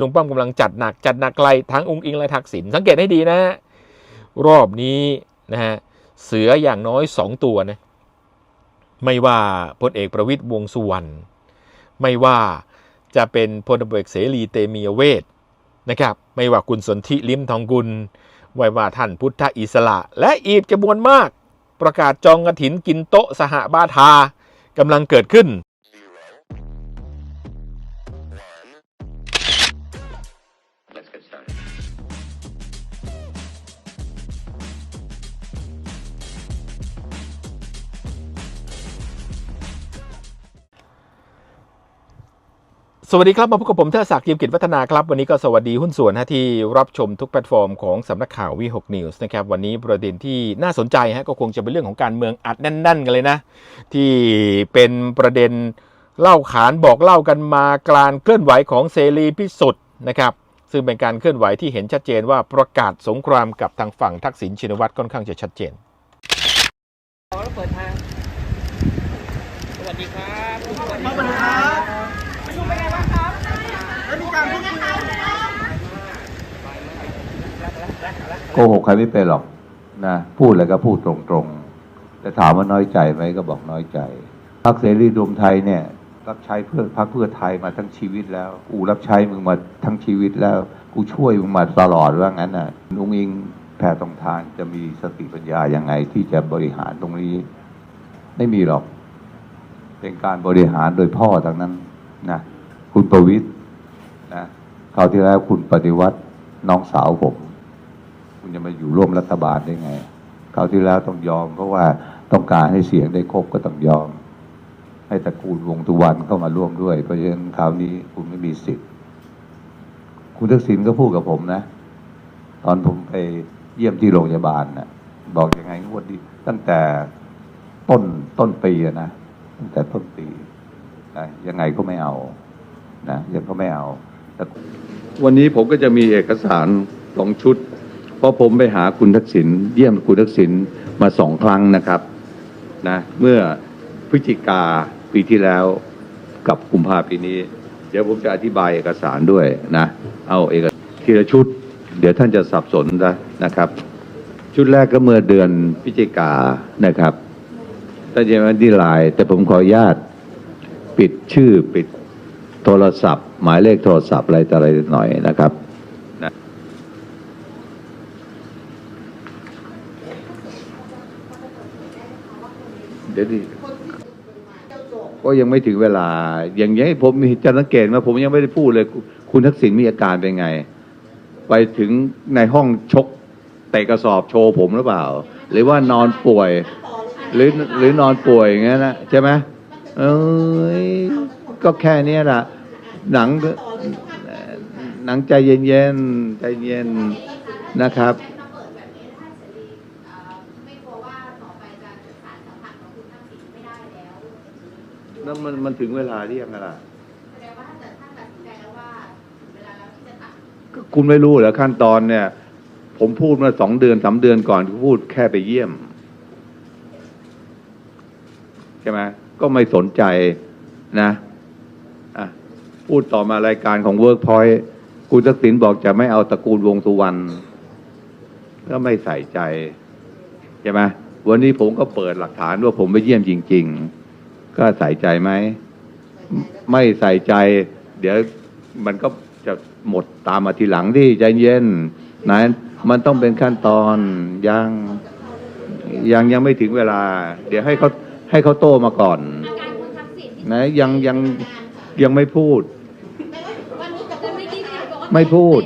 ลุงป้อมกำลังจัดหนักจัดหนักไกลทั้งองค์อิงและทักษิณสังเกตให้ดีนะฮะรอบนี้นะฮะเสืออย่างน้อยสองตัวนะไม่ว่าพลเอกประวิตยวงสุวรรณไม่ว่าจะเป็นพลตำรวจเอกเสรีเตมียเวทนะครับ ไม่ว่าคุณสนธิลิมทองกุลไม่ว่าท่านพุทธอิสระ และอีกจำนวนมาก ประกาศจองกระถินกินโต๊ะสหบาทากำลังเกิดขึ้น สวัสดีครับ มาพบกับผมเทอศักดิ์เทียมกิจวัฒนาครับ วันนี้ก็สวัสดีหุ้นส่วนฮะที่รับชมทุกแพลตฟอร์มของสำนักข่าววีหกนิวส์นะครับวันนี้ประเด็นที่น่าสนใจฮะก็คงจะเป็นเรื่องของการเมืองอัดแน่น ๆ กันเลยนะ ที่เป็นประเด็นเล่าขานบอกเล่ากันมาการเคลื่อนไหวของเสรีพิสุทธิ์นะครับซึ่งเป็นการเคลื่อนไหวที่เห็นชัดเจนว่าประกาศสงครามกับทางฝั่งทักษิณชินวัตรค่อนข้างจะชัดเจนขอเปิดทางสวัสดีครับทุกคน สวัสดีครับประชุมเป็นไงบ้างครับแล้วมีการพูดคุย โกหกใครไม่เป็นหรอกนะพูดอะไรก็พูดตรงๆ แต่ถามว่าน้อยใจไหมก็บอกน้อยใจพรรคเสรีรวมไทยเนี่ย รับใช้เพื่อพรรคเพื่อไทยมาทั้งชีวิตแล้วกูรับใช้มึงมาทั้งชีวิตแล้ว กูช่วยมึงมาตลอดว่างั้นน่ะนุ้งอิงแพทองทานจะมีสติปัญญายังไงที่จะบริหารตรงนี้ ไม่มีหรอก เป็นการบริหารโดยพ่อทั้งนั้นนะคุณประวิตยนะคราวที่แล้วคุณปฏิวัติน้องสาวผม คุณจะมาอยู่ร่วมรัฐบาลได้ไงคราวที่แล้วต้องยอม เพราะว่าต้องการให้เสียงได้ครบก็ต้องยอม ให้ตระกูลวงตุวันเข้ามาร่วมด้วย เพราะฉะนั้นคราวนี้คุณไม่มีสิทธิ์ คุณทักษิณก็พูดกับผมนะ ตอนผมไปเยี่ยมที่โรงพยาบาลนะบอกยังไงงวดดีตั้งแต่ต้นต้นปีนะตั้งแต่ต้นปีนะยังไงก็ไม่เอานะยังก็ไม่เอาแต่วันนี้ผมก็จะมีเอกสารสองชุด เพราะผมไปหาคุณทักษิณเยี่ยมคุณทักษิณมาสองครั้งนะครับนะเมื่อพฤศจิกาปีที่แล้วกับกุมภาปีนี้ เดี๋ยวผมจะอธิบายเอกสารด้วยนะ เอาเอกทีละชุด เดี๋ยวท่านจะสับสนนะนะครับ ชุดแรกก็เมื่อเดือนพฤศจิกานะครับท่านจะมาดีไลน์แต่ผมขออนุญาตปิดชื่อปิดโทรศัพท์ หมายเลขโทรศัพท์อะไรต่ออะไรหน่อยนะครับนะเดี๋ยวดิก็ยังไม่ถึงเวลา อย่างนี้ผมมีจะสังเกตว่าผมยังไม่ได้พูดเลย คุณทักษิณมีอาการเป็นไง ไปถึงในห้องชกเตะกระสอบโชว์ผมหรือเปล่า หรือว่านอนป่วย หรือหรือนอนป่วยอย่างนั้นนะใช่ไหมเอ้ยก็แค่นี้แหละหนังหนังใจเย็นๆใจเย็นนะครับ ไม่กลัวว่าต่อไปจะสารสัมพันธ์ของคุณทักษิณไม่ได้แล้ว แล้วมันมันถึงเวลาที่ยังไงล่ะแสดงว่าถ้าเกิดท่านตัดสินใจแล้วว่าถึงเวลาแล้วที่จะตัดก็คุณไม่รู้เหรอขั้นตอนเนี่ย ผมพูดมาสองเดือนสามเดือนก่อนพูดแค่ไปเยี่ยมใช่ไหมก็ไม่สนใจนะอะพูดต่อมารายการของ Workpoint คุณทักษิณบอกจะไม่เอาตระกูลวงสุวรรณก็ไม่ใส่ใจ ใช่ไหมวันนี้ผมก็เปิดหลักฐานว่าผมไปเยี่ยมจริง ๆ ก็ใส่ใจไหม ไม่ใส่ใจ เดี๋ยวมันก็จะหมดตามมาทีหลังที่ใจเย็นนะมันต้องเป็นขั้นตอนยังยังยังไม่ถึงเวลา เดี๋ยวให้เขาให้เขาโตมาก่อนนะยังยังยังไม่พูด ไม่พูด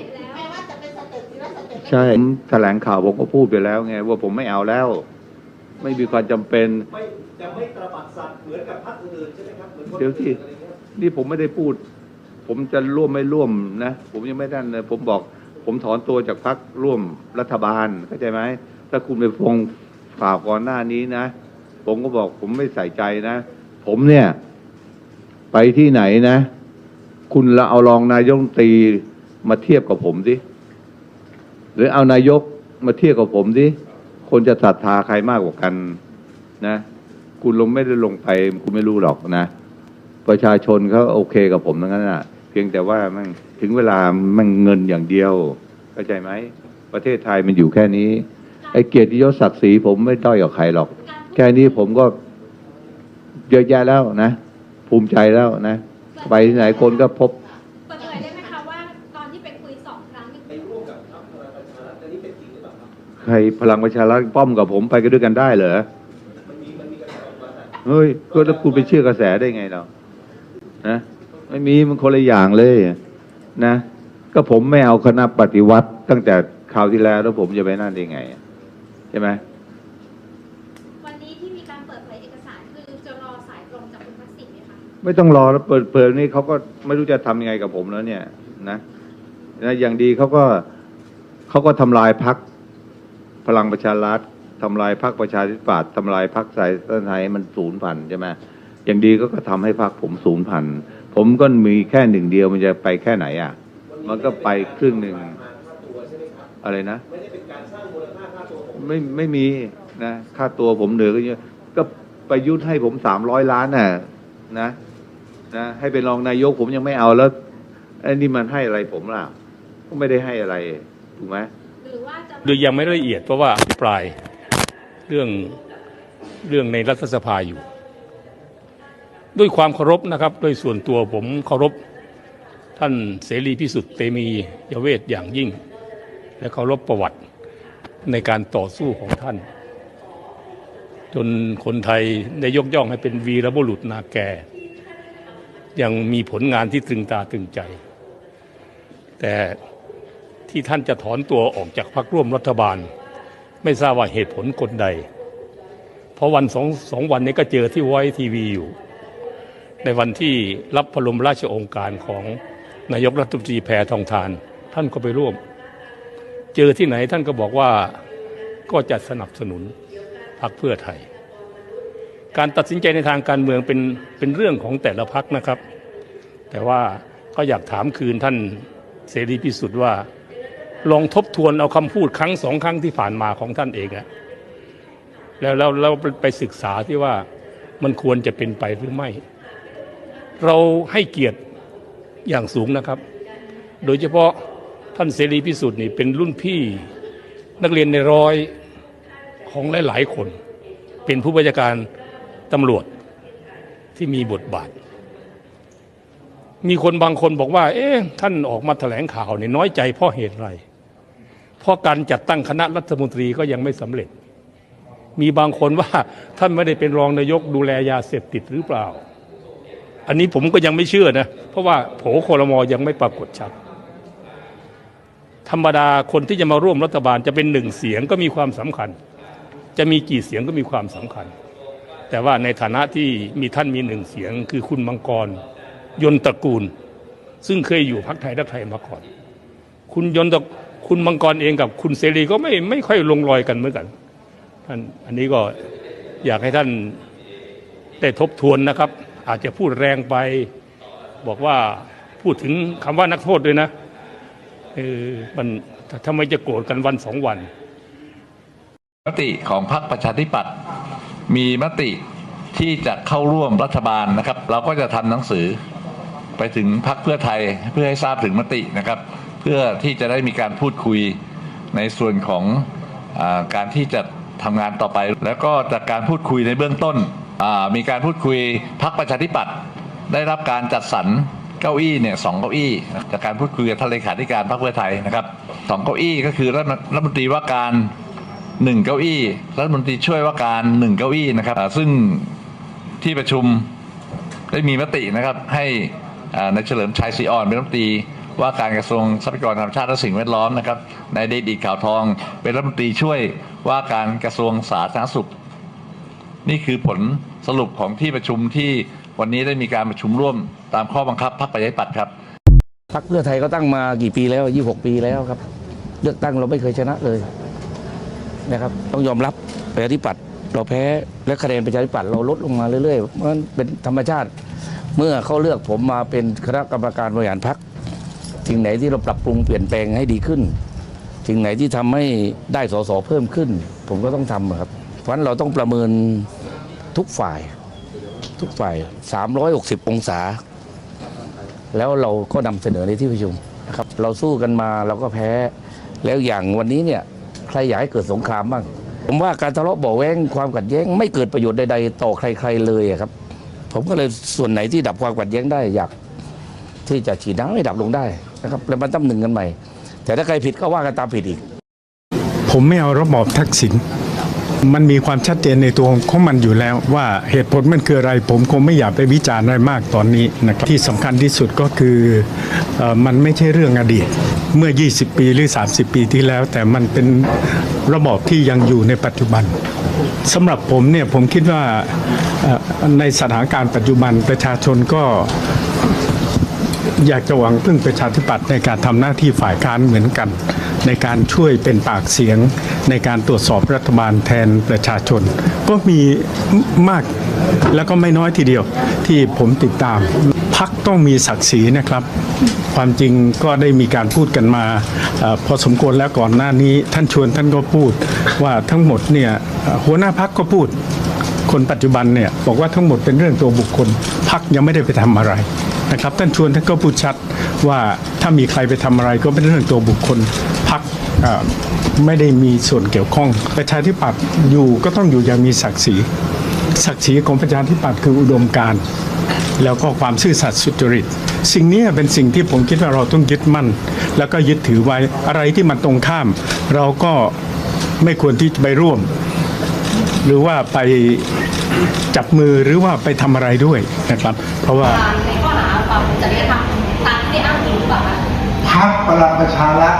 ใช่แถลงข่าวผมก็พูดไปแล้วไงว่าผมไม่เอาแล้ว ไม่มีความจำเป็นไม่จะไม่ตระบัดสัตว์เหมือนกับพรรคอื่นๆใช่ไหมครับเหมือนคนเดี๋ยวสิอื่นอะไรเงี้ยนี่ผมไม่ได้พูด ผมจะร่วมไม่ร่วมนะ ผมยังไม่ได้เลยผมบอก ผมถอนตัวจากพรรคร่วมรัฐบาลเข้าใจไหมถ้าคุณไปฟงข่าวก่อนหน้านี้นะ ผมก็บอกผมไม่ใส่ใจนะ ผมเนี่ย ไปที่ไหนนะ คุณละเอารองนายกรัฐมนตรีมาเทียบกับผมสิหรือเอานายกมาเทียบกับผมสิ คนจะศรัทธาใครมากกว่ากันนะ คุณลงไม่ได้ลงไป คุณไม่รู้หรอกนะ ประชาชนเขาโอเคกับผมทั้งนั้นน่ะ เพียงแต่ว่ามันถึงเวลามันเงินอย่างเดียวเข้าใจไหมประเทศไทยมันอยู่แค่นี้ ไอ้เกียรติยศศักดิ์ศรีผมไม่ด้อยกับใครหรอก แค่นี้ผมก็เยอะแยะแล้วนะ ภูมิใจแล้วนะ ไปที่ไหนคนก็พบ เปิดเผยได้ไหมคะว่าตอนที่ไปคุยสองครั้งนี่ ใครพลังประชารัฐป้อมกับผมไปกันด้วยกันได้เหรอเฮ้ยก็แล้วคุณไปเชื่อกระแสได้ไงเรานะไม่มีมันคนละอย่างเลยนะ ก็ผมไม่เอาคณะปฏิวัติ ตั้งแต่คราวที่แล้วแล้วผมจะไปนั่นได้ไงใช่ไหมวันนี้ที่มีการเปิดเผยเอกสารคือจะรอสายตรงจากคุณทักษิณไหมคะไม่ต้องรอแล้วเปิดเปิดนี่เขาก็ไม่รู้จะทำยังไงกับผมแล้วเนี่ย นะนะอย่างดีเขาก็เขาก็ทำลายพัก พลังประชารัฐทำลายพักประชาธิปัตย์ทำลายพักสายต้นไทยมันศูนย์พันใช่ไหมอย่างดีก็ก็ทำให้พักผมศูนย์พันผมก็มีแค่หนึ่งเดียวมันจะไปแค่ไหนอะ มันก็ไปครึ่งหนึ่งอะไรนะ ไม่ไม่มีนะค่าตัวผมเหนือก็เยอะก็ประยุทธ์ให้ผมสามร้อยล้านน่ะนะนะให้เป็นรองนายกผมยังไม่เอาแล้วไอ้นี่มันให้อะไรผมล่ะก็ไม่ได้ให้อะไรถูกไหม หรือว่าจะโดยยังไม่ละเอียดเพราะว่าอภิปรายเรื่องเรื่องในรัฐสภาอยู่ ด้วยความเคารพนะครับ โดยส่วนตัวผมเคารพท่านเสรีพิสุทธิ์เตมียเวทอย่างยิ่ง และเคารพประวัติในการต่อสู้ของท่าน จนคนไทยได้ยกย่องให้เป็นวีรบุรุษนาแกยังมีผลงานที่ตรึงตาตรึงใจ แต่ ที่ท่านจะถอนตัวออกจากพรรคร่วมรัฐบาล ไม่ทราบว่าเหตุผลคนใด เพราะวันสองสองวันนี้ก็เจอที่ไวทีวีอยู่ ในวันที่รับพระบรมราชองค์การของนายกรัฐมนตรีแพทองทาน ท่านก็ไปร่วม เจอที่ไหนท่านก็บอกว่าก็จะสนับสนุนพรรคเพื่อไทย การตัดสินใจในทางการเมืองเป็นเป็นเรื่องของแต่ละพรรคนะครับ แต่ว่าก็อยากถามคืนท่านเสรีพิสุทธิ์ว่า ลองทบทวนเอาคำพูดครั้งสองครั้งที่ผ่านมาของท่านเองอะแล้วเราเราไปศึกษาที่ว่ามันควรจะเป็นไปหรือไม่ เราให้เกียรติอย่างสูงนะครับ โดยเฉพาะท่านเสรีพิสุทธิ์นี่เป็นรุ่นพี่นักเรียนในร้อยของหลาย ๆ คน เป็นผู้บัญชาการตำรวจที่มีบทบาท มีคนบางคนบอกว่า เอ๊ะท่านออกมาแถลงข่าวเนี่ยน้อยใจเพราะเหตุอะไร เพราะการจัดตั้งคณะรัฐมนตรีก็ยังไม่สำเร็จ มีบางคนว่าท่านไม่ได้เป็นรองนายกดูแลยาเสพติดหรือเปล่า อันนี้ผมก็ยังไม่เชื่อนะ เพราะว่าโผโคลมอยังไม่ปรากฏชัด ธรรมดาคนที่จะมาร่วมรัฐบาลจะเป็นหนึ่งเสียงก็มีความสำคัญ จะมีกี่เสียงก็มีความสำคัญ แต่ว่าในฐานะที่มีท่านมีหนึ่งเสียง คือคุณมังกร ยนตระกูล ซึ่งเคยอยู่พักไทยรักไทยมาก่อน คุณยนตระ คุณมังกรเองกับคุณเสรีก็ไม่ไม่ค่อยลงรอยกันเหมือนกันท่านอันนี้ก็อยากให้ท่านได้ทบทวนนะครับ อาจจะพูดแรงไป บอกว่าพูดถึงคำว่านักโทษด้วยนะเออมันทำไมจะโกรธกันวันสองวันมติของพรรคประชาธิปัตย์มีมติที่จะเข้าร่วมรัฐบาลนะครับ เราก็จะทำหนังสือไปถึงพรรคเพื่อไทยเพื่อให้ทราบถึงมตินะครับ พื่อที่จะได้มีการพูดคุยในส่วนของอการที่จะทำงานต่อไป แล้วก็จากการพูดคุยในเบื้องต้น มีการพูดคุยพรรคประชาธิปัตย์ได้รับการจัดสรรเก้าอี้เนี่ยสองเก้าอี้ จากการพูดคุยกับท่านเลขาธิการพรรคเพื่อไทยนะครับสองเก้าอี้ก็คือรัฐรัฐมนตรีว่าการหนึ่งเก้าอี้รัฐมนตรีช่วยว่าการหนึ่งเก้าอี้นะครับซึ่งที่ประชุมได้มีมตินะครับให้ในายเฉลิมชัยศรีอ่อนเป็นรัฐมนตรี ว่าการกระทรวงทรัพยากรธรรมชาติและสิ่งแวดล้อมนะครับนายเดชอิดข่าวทอง เป็นรัฐมนตรีช่วยว่าการกระทรวงสาธารณสุข นี่คือผลสรุปของที่ประชุมที่วันนี้ได้มีการประชุมร่วมตามข้อบังคับพรรคประชาธิปัตย์ครับพรรคเพื่อไทยก็ตั้งมากี่ปีแล้ว 26 ปีแล้วครับ เลือกตั้งเราไม่เคยชนะเลยนะครับ ต้องยอมรับประชาธิปัตย์เราแพ้และคะแนนประชาธิปัตย์เราลดลงมาเรื่อยๆมันเป็นธรรมชาติ เมื่อเขาเลือกผมมาเป็นคณะกรรมการบริหารพรรค สิ่งไหนที่เราปรับปรุงเปลี่ยนแปลงให้ดีขึ้นสิ่งไหนที่ทำให้ได้สสเพิ่มขึ้น ผมก็ต้องทำครับ เพราะฉะนั้นเราต้องประเมินทุกฝ่าย ทุกฝ่าย 360 องศา แล้วเราก็นำเสนอในที่ประชุมนะครับ เราสู้กันมาเราก็แพ้ แล้วอย่างวันนี้เนี่ยใครอยากให้เกิดสงครามบ้าง ผมว่าการทะเลาะเบาแวงความขัดแย้ง ไม่เกิดประโยชน์ใดๆต่อใครๆเลยครับ ผมก็เลยส่วนไหนที่ดับความขัดแย้งได้อยาก ที่จะฉีดน้ำให้ดับลงได้ นะครับแล้วมันตั้มหนึ่งกันใหม่ แต่ถ้าใครผิดก็ว่ากันตามผิดอีก ผมไม่เอาระบอบทักษิณมันมีความชัดเจนในตัวของมันอยู่แล้ว ว่าเหตุผลมันคืออะไร ผมคงไม่อยากไปวิจารณ์อะไรมากตอนนี้นะครับที่สำคัญที่สุดก็คืออมันไม่ใช่เรื่องอดีต เมื่อ 20 ปีหรือ 30 ปีที่แล้ว แต่มันเป็นระบอบที่ยังอยู่ในปัจจุบันสำหรับผมเนี่ยผมคิดว่าในสถานการณ์ปัจจุบันประชาชนก็ อยากจะหวังพึ่งประชาธิปัตย์ในการทำหน้าที่ฝ่ายค้านเหมือนกัน ในการช่วยเป็นปากเสียง ในการตรวจสอบรัฐบาลแทนประชาชน ก็มีมากแล้วก็ไม่น้อยทีเดียวที่ผมติดตามพักต้องมีศักดิ์ศรีนะครับ ความจริงก็ได้มีการพูดกันมาอพอสมควรแล้วก่อนหน้านี้ท่านชวนท่านก็พูดว่าทั้งหมดเนี่ยหัวหน้าพักก็พูดคนปัจจุบันเนี่ยบอกว่าทั้งหมดเป็นเรื่องตัวบุคคลพักยังไม่ได้ไปทำอะไร นะครับท่านชวนท่านก็พูดชัดว่าถ้ามีใครไปทำอะไรก็เป็นเรื่องตัวบุคคลพักไม่ได้มีส่วนเกี่ยวข้อง ประชาธิปัตย์อยู่ก็ต้องอยู่อย่างมีศักดิ์ศรีศักดิ์ศรีของประชาธิปัตย์คืออุดมการณ์แล้วก็ความซื่อสัตย์สุจริต สิ่งนี้เป็นสิ่งที่ผมคิดว่าเราต้องยึดมั่น แล้วก็ยึดถือไว้อะไรที่มันตรงข้าม เราก็ไม่ควรที่จะไปร่วม หรือว่าไปจับมือหรือว่าไปทำอะไรด้วยนะครับ เพราะว่า ความจริยธรรมตามที่ได้อ้างถึงหรือเปล่าคะพักพลังประชารัฐ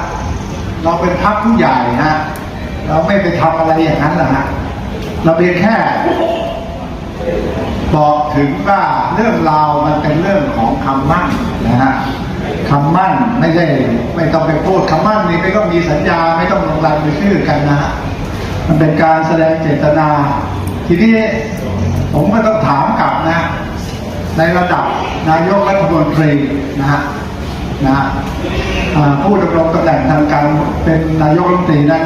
เราเป็นพักผู้ใหญ่ฮะเราไม่ไปทำอะไรอย่างนั้นนะฮะเราเพียงแค่ บอกถึงว่าเรื่องราวมันเป็นเรื่องของคำมั่นนะฮะคำมั่นไม่ใช่ไม่ต้องไปพูดคำมั่นนี่ไม่ต้องมีสัญญาไม่ต้องลงรายชื่อกันนะฮะมันเป็นการแสดงเจตนา ทีนี้ผมก็ต้องถามกลับนะ ในระดับนายกรัฐมนตรีนะฮะนะฮะผู้ดำรงตำแหน่งทางการเป็นนายกรัฐมนตรีนั้น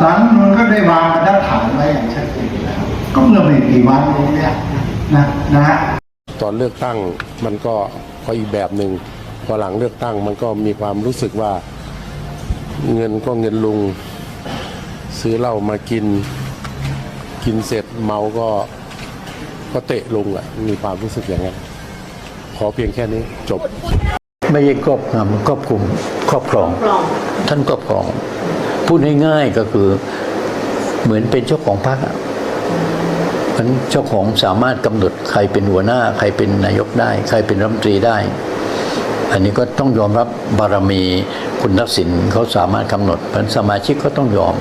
สารรัฐธรรมนูลก็ได้วางบรรทัดฐานไว้อย่างชัดเจนนะครับก็เมื่อไม่กี่วันนี้เนี่ยนะนะฮะตอนเลือกตั้งมันก็ก็อีกแบบหนึ่งพอหลังเลือกตั้งมันก็มีความรู้สึกว่าเงินก็เงินลุง ซื้อเหล้ามากิน กินเสร็จเมาก็ ก็เตะลุงอะ มีความรู้สึกอย่างนั้นขอเพียงแค่นี้จบ ไม่ใช่ครอบงำครอบคลุมครอบครอง ท่านครอบครอง พูดง่ายๆก็คือเหมือนเป็นเจ้าของพรรคอะมันเจ้าของสามารถกำหนดใครเป็นหัวหน้า ใครเป็นนายกได้ ใครเป็นรัฐมนตรีได้ อันนี้ก็ต้องยอมรับบารมีคุณทักษิณเขาสามารถกำหนดเพราะสมาชิกก็ต้องยอม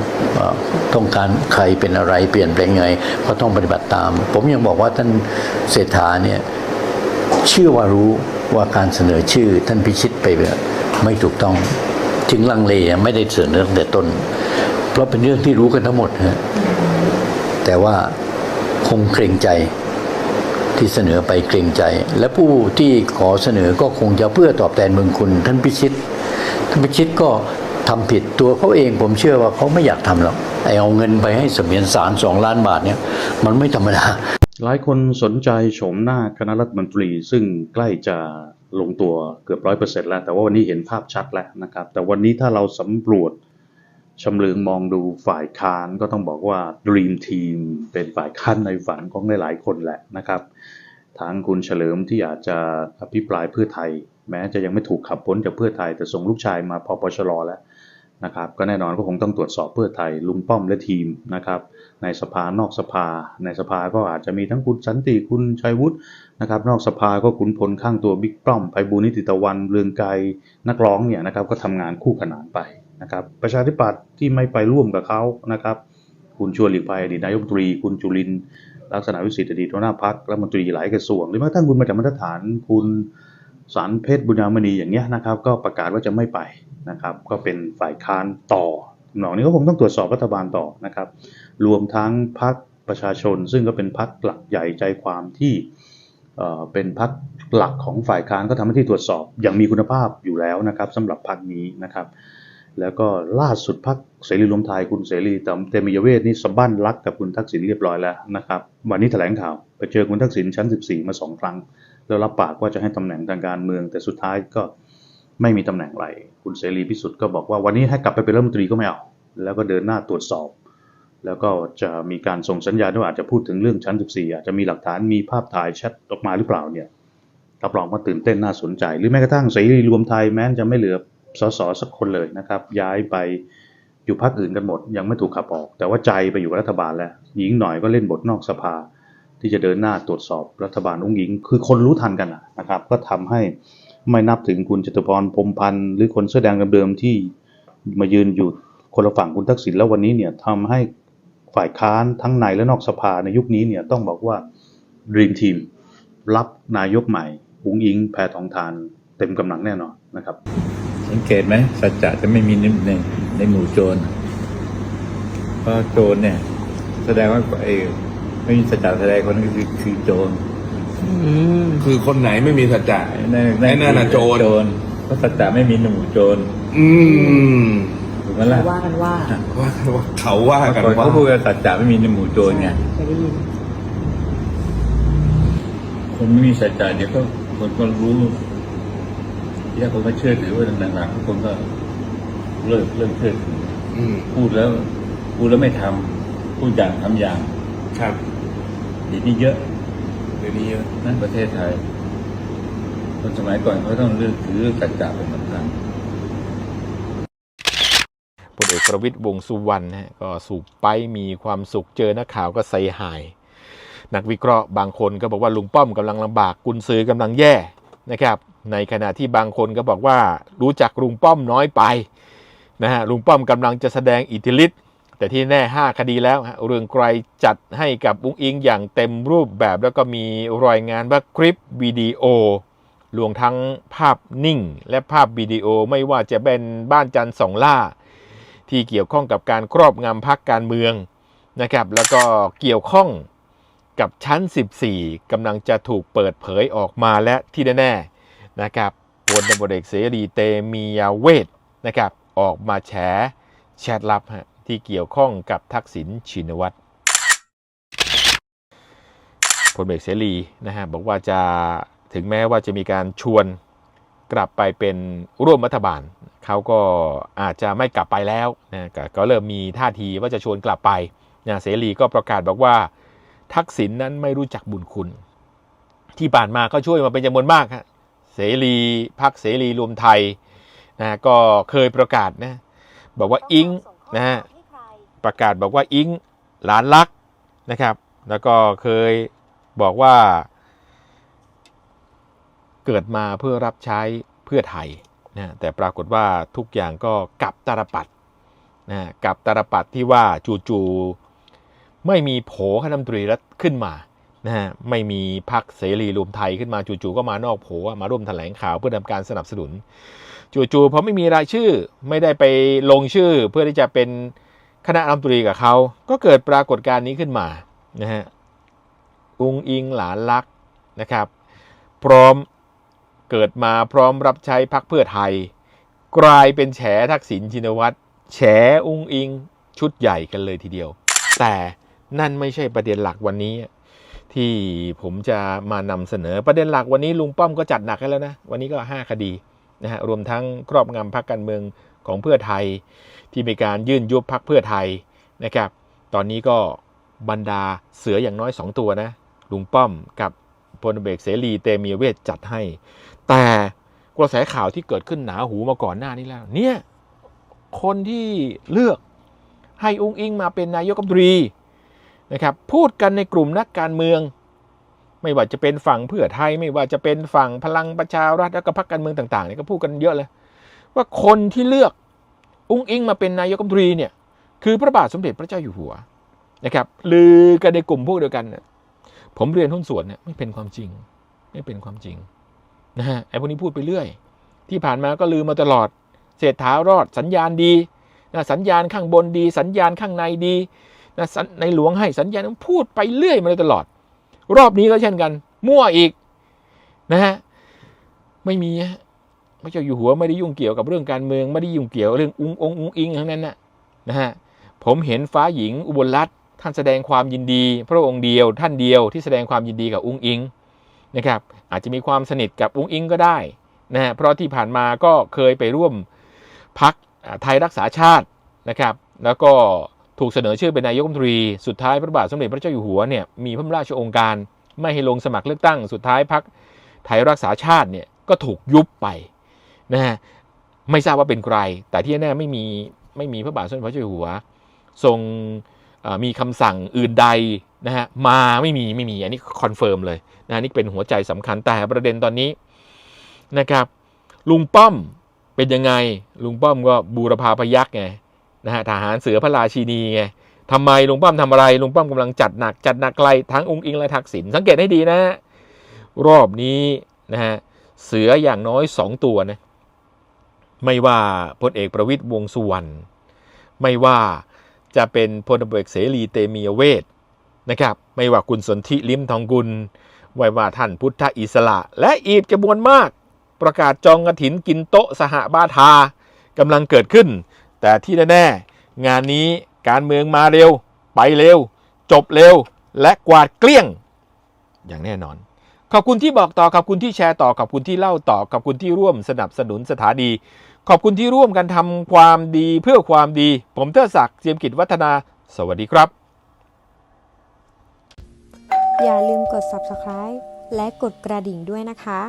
ต้องการใครเป็นอะไรเปลี่ยนแปลงไงก็ต้องปฏิบัติตาม ผมยังบอกว่าท่านเศรษฐาเนี่ยเชื่อว่ารู้ว่าการเสนอชื่อท่านพิชิตไปไม่ถูกต้องถึงลังเลไม่ได้เสนอตั้งแต่ต้น เพราะเป็นเรื่องที่รู้กันทั้งหมดฮะแต่ว่าคงเกรงใจ ที่เสนอไปเกรงใจ และผู้ที่ขอเสนอก็คงจะเพื่อตอบแทนเมืองคุณ ท่านพิชิต ท่านพิชิตก็ทำผิดตัวเขาเองผมเชื่อว่าเขาไม่อยากทำหรอกไอเอาเงินไปให้สมียนสารสองล้านบาทเนี่ยมันไม่ธรรมดาหลายคนสนใจโฉมหน้าคณะรัฐมนตรี ซึ่งใกล้จะลงตัวเกือบร้อยเปอร์เซ็นต์แล้ว แต่ว่าวันนี้เห็นภาพชัดแล้วนะครับ แต่วันนี้ถ้าเราสำรวจ ชำเลืองมองดูฝ่ายค้านก็ต้องบอกว่า Dream Team เป็นฝ่ายค้านในฝันของหลายๆคนแหละนะครับทางคุณเฉลิมที่อาจจะอภิปรายเพื่อไทย แม้จะยังไม่ถูกขับพ้นจากเพื่อไทย แต่ส่งลูกชายมาพอปชรแล้วนะครับ ก็แน่นอนก็คงต้องตรวจสอบเพื่อไทย ลุงป้อมและทีมนะครับ ในสภานอกสภา ในสภาก็อาจจะมีทั้งคุณสันติคุณชัยวุฒินะครับ นอกสภาก็ขุนพลข้างตัวบิ๊กป้อมไพบูลนิติตะวันเรืองไกรนักร้องเนี่ยนะครับก็ทำงานคู่ขนานไป นะครับประชาธิปัตย์ที่ไม่ไปร่วมกับเขานะครับ คุณชวนหลีกภัยอดีตนายกตรี คุณจุลินลักษณะวิสิทธิ์อดีตหัวหน้าพักรัฐมนตรีหลายกระทรวงหรือแม้กระทั่งคุณมาจากมาตรฐานคุณสารเพชรบุญญามณีอย่างเงี้ยนะครับ ก็ประกาศว่าจะไม่ไปนะครับ ก็เป็นฝ่ายค้านต่อทำนองนี้ก็คงต้องตรวจสอบรัฐบาลต่อนะครับ รวมทั้งพักประชาชน ซึ่งก็เป็นพักหลักใหญ่ใจความที่เอ่อเป็นพักหลักของฝ่ายค้านก็ทำหน้าที่ตรวจสอบอย่างมีคุณภาพอยู่แล้วนะครับสำหรับพักนี้นะครับ แล้วก็ล่าสุดพักเสรีรวมไทยคุณเสรีเตมียเวทนี่สะบั้นรักกับคุณทักษิณเรียบร้อยแล้วนะครับ วันนี้แถลงข่าวไปเจอคุณทักษิณชั้น 14 มาสองครั้ง แล้วรับปากว่าจะให้ตำแหน่งทางการเมือง แต่สุดท้ายก็ไม่มีตำแหน่งอะไร คุณเสรีพิสุทธิ์ก็บอกว่าวันนี้ให้กลับไปเป็นรัฐมนตรีก็ไม่เอา แล้วก็เดินหน้าตรวจสอบ แล้วก็จะมีการส่งสัญญาณว่าอาจจะพูดถึงเรื่องชั้น 14 อาจจะมีหลักฐานมีภาพถ่ายแชทออกมาหรือเปล่าเนี่ยรับรองว่าตื่นเต้นน่าสนใจ หรือแม้กระทั่งเสรีรวมไทยแม้จะไม่เหลือ สสสักคนเลยนะครับ ย้ายไปอยู่พรรคอื่นกันหมด ยังไม่ถูกขับออก แต่ว่าใจไปอยู่รัฐบาลแล้วหญิงหน่อยก็เล่นบทนอกสภา ที่จะเดินหน้าตรวจสอบรัฐบาลอุ้งอิง คือคนรู้ทันกันนะครับ ก็ทำให้ไม่นับถึงคุณจตุพรพรมพันธ์หรือคนเสื้อแดงเดิมๆที่มายืนอยู่คนละฝั่งคุณทักษิณแล้ววันนี้เนี่ยทำให้ฝ่ายค้านทั้งในและนอกสภาในยุคนี้เนี่ยต้องบอกว่า Dream Team รับนายกใหม่อุ้งอิงแพทองทานเต็มกำลังแน่นอนนะครับ สังเกตไหมสัจจะจะไม่มีในในในหมู่โจรเพราะโจรเนี่ย แสดงว่าไอ้ไม่มีสัจจะแสดงคนนั้นคือคือโจรคือคนไหนไม่มีสัจจะในไอ้นั่นน่ะโจรโจรเพราะสัจจะไม่มีในหมู่โจร อืมถูกไหมล่ะว่ากันว่าว่าว่าเขาว่ากันว่าเขาพูดกันสัจจะไม่มีในหมู่โจรไงเคยได้ยินคนไม่มีสัจจะเดี๋ยวก็คนก็รู้ ที่แรกคนก็เชื่อถือว่าหลังๆคนก็เลิกเลิกเชื่อถืออืมพูดแล้วพูดแล้วไม่ทำพูดอย่างทำอย่างครับเดี๋ยวนี้เยอะเดี๋ยวนี้เยอะนั่นประเทศไทย คนสมัยก่อนเขาต้องเลือกถือสัจจะเป็นสำคัญ พลเอกประวิตยวงษ์สุวรรณนะฮะก็สูบไปมีความสุขเจอนักข่าวก็ใส่หาย นักวิเคราะห์บางคนก็บอกว่าลุงป้อมกำลังลำบากกุนซือกำลังแย่นะครับ ในขณะที่บางคนก็บอกว่ารู้จักลุงป้อมน้อยไปนะฮะลุงป้อมกำลังจะแสดงอิทธิฤทธิ์แต่ที่แน่ 5 คดีแล้ว เรื่องไกลจัดให้กับอุ้งอิงอย่างเต็มรูปแบบ แล้วก็มีรายงานว่าคลิปวิดีโอรวมทั้งภาพนิ่ง และภาพวิดีโอไม่ว่าจะเป็นบ้านจันทร์สองล่า ที่เกี่ยวข้องกับการครอบงำพักการเมืองนะครับ แล้วก็เกี่ยวข้องกับชั้น 14กำลังจะถูกเปิดเผยออกมาและที่แน่ๆ นะครับพลตำรวจเอกเสรีเตมียเวทนะครับออกมาแฉแชทลับฮะที่เกี่ยวข้องกับทักษิณชินวัตรพลเอกเสรีนะฮะบอกว่าจะถึงแม้ว่าจะมีการชวนกลับไปเป็นร่วมรัฐบาล เขาก็อาจจะไม่กลับไปแล้วนะก็ก็เริ่มมีท่าทีว่าจะชวนกลับไปนะเสรีก็ประกาศบอกว่า ทักษิณนนั้นไม่รู้จักบุญคุณ ที่ผ่านมาก็ช่วยมาเป็นจำนวนมากฮะ สรีพักเสรีรวมไทยนะก็เคยประกาศนะบอกว่าอิงนะฮะประกาศบอกว่าอิงหลานรักนะครับ แล้วก็เคยบอกว่า เกิดมาเพื่อรับใช้เพื่อไทยนะแต่ปรากฏว่าทุกอย่างก็กลับตาลปัดนะกลับตาลปัดที่ว่าจู่ๆไม่มีโผคณะรัฐมนตรีรัฐขึ้นมา นะฮะไม่มีพักเสรีรวมไทยขึ้นมาจู่ๆก็มานอกโผมาร่วมแถลงข่าวเพื่อทำการสนับสนุน จู่ๆพอไม่มีรายชื่อไม่ได้ไปลงชื่อ เพื่อที่จะเป็นคณะรัฐมนตรีกับเขา ก็เกิดปรากฏการณ์นี้ขึ้นมานะฮะอุงอิงหลานลักนะครับ พร้อมเกิดมาพร้อมรับใช้พักเพื่อไทย กลายเป็นแฉทักษิณชินวัตรแฉอุงอิงชุดใหญ่กันเลยทีเดียว แต่นั่นไม่ใช่ประเด็นหลักวันนี้ ที่ผมจะมานำเสนอประเด็นหลักวันนี้ลุงป้อมก็จัดหนักให้แล้วนะ วันนี้ก็ 5 คดีนะฮะรวมทั้งครอบงำพักการเมืองของเพื่อไทย ที่มีการยื่นยุบพักเพื่อไทยนะครับตอนนี้ก็บรรดาเสืออย่างน้อย 2 ตัวนะลุงป้อมกับพลเอกเสรีเตมีเวทจัดให้ แต่กระแสข่าวที่เกิดขึ้นหนาหูมาก่อนหน้านี้แล้ว เนี่ยคนที่เลือกให้อุ้งอิงมาเป็นนายกรัฐมนตรี นะครับพูดกันในกลุ่มนักการเมือง ไม่ว่าจะเป็นฝั่งเพื่อไทย ไม่ว่าจะเป็นฝั่งพลังประชารัฐแล้วก็พรรคการเมืองต่างๆเนี่ยก็พูดกันเยอะเลย ว่าคนที่เลือกอุ้งอิงมาเป็นนายกรัฐมนตรีเนี่ยคือพระบาทสมเด็จพระเจ้าอยู่หัวนะครับลือกันในกลุ่มพวกเดียวกันเนี่ยผมเรียนหุ้นส่วนเนี่ยไม่เป็นความจริง ไม่เป็นความจริงนะฮะไอ้พวกนี้พูดไปเรื่อย ที่ผ่านมาก็ลือมาตลอดเศรษฐารอดสัญญาณดีนะสัญญาณข้างบนดี สัญญาณข้างในดี นะในหลวงให้สัญญาณพูดไปเรื่อยมาตลอด รอบนี้ก็เช่นกัน มั่วอีกนะฮะไม่มีพระเจ้าอยู่หัวไม่ได้ยุ่งเกี่ยวกับเรื่องการเมืองไม่ได้ยุ่งเกี่ยวเรื่องอุ้งองอุ้งอิงทั้งนั้นนะนะฮะผมเห็นฟ้าหญิงอุบลรัตน์ท่านแสดงความยินดี พระองค์เดียว ท่านเดียวที่แสดงความยินดีกับอุ้งอิงนะครับอาจจะมีความสนิทกับอุ้งอิงก็ได้นะฮะเพราะที่ผ่านมาก็เคยไปร่วมพักไทยรักษาชาตินะครับ แล้วก็ ถูกเสนอชื่อเป็นนายกรัฐมนตรี สุดท้ายพระบาทสมเด็จพระเจ้าอยู่หัวเนี่ยมีพระราชองค์การ ไม่ให้ลงสมัครเลือกตั้ง สุดท้ายพักไทยรักษาชาติเนี่ยก็ถูกยุบไปนะฮะไม่ทราบว่าเป็นใคร แต่ที่แน่ไม่มีไม่มีพระบาทสมเด็จพระเจ้าอยู่หัว ทรงมีคำสั่งอื่นใดนะฮะมาไม่มีไม่มีอันนี้คอนเฟิร์มเลยนะฮะนี่เป็นหัวใจสำคัญแต่ประเด็นตอนนี้นะครับลุงป้อมเป็นยังไงลุงป้อมก็บูรพาพยักษ์ไง นะฮะทหารเสือพระราชินีไงทำไมลุงป้อมทำอะไรลุงป้อมกำลังจัดหนักจัดหนักไกลทั้งองค์อิงและทักษิณสังเกตให้ดีนะฮะรอบนี้นะฮะเสืออย่างน้อยสองตัวนะไม่ว่าพลเอกประวิตยวงสุวรรณไม่ว่าจะเป็นพลตำรวจเอกเสรีเตมีเวทนะครับ ไม่ว่าคุณสนธิลิมทองกุลไม่ว่าท่านพุทธอิสระ และอีกจำนวนมาก ประกาศจองกระถินกินโต๊ะสหบาทากำลังเกิดขึ้น แต่ที่แน่ๆ งานนี้การเมืองมาเร็ว ไปเร็ว จบเร็ว และกวาดเกลี้ยง อย่างแน่นอน ขอบคุณที่บอกต่อขอบคุณที่แชร์ต่อขอบคุณที่เล่าต่อขอบคุณที่ร่วมสนับสนุนสถานีขอบคุณที่ร่วมกันทำความดีเพื่อความดี ผมเทิดศักดิ์เจียมกิจวัฒนา สวัสดีครับ อย่าลืมกด subscribe และกดกระดิ่งด้วยนะคะ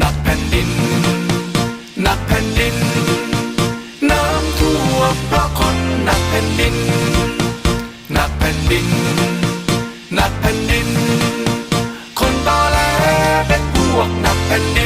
นับแผ่นดิน ดิน น้ำท่วมเพราะคนหนักแผ่นดิน หนักแผ่นดิน หนักแผ่นดิน คนตอแหลเป็นพวกหนักแผ่นดิน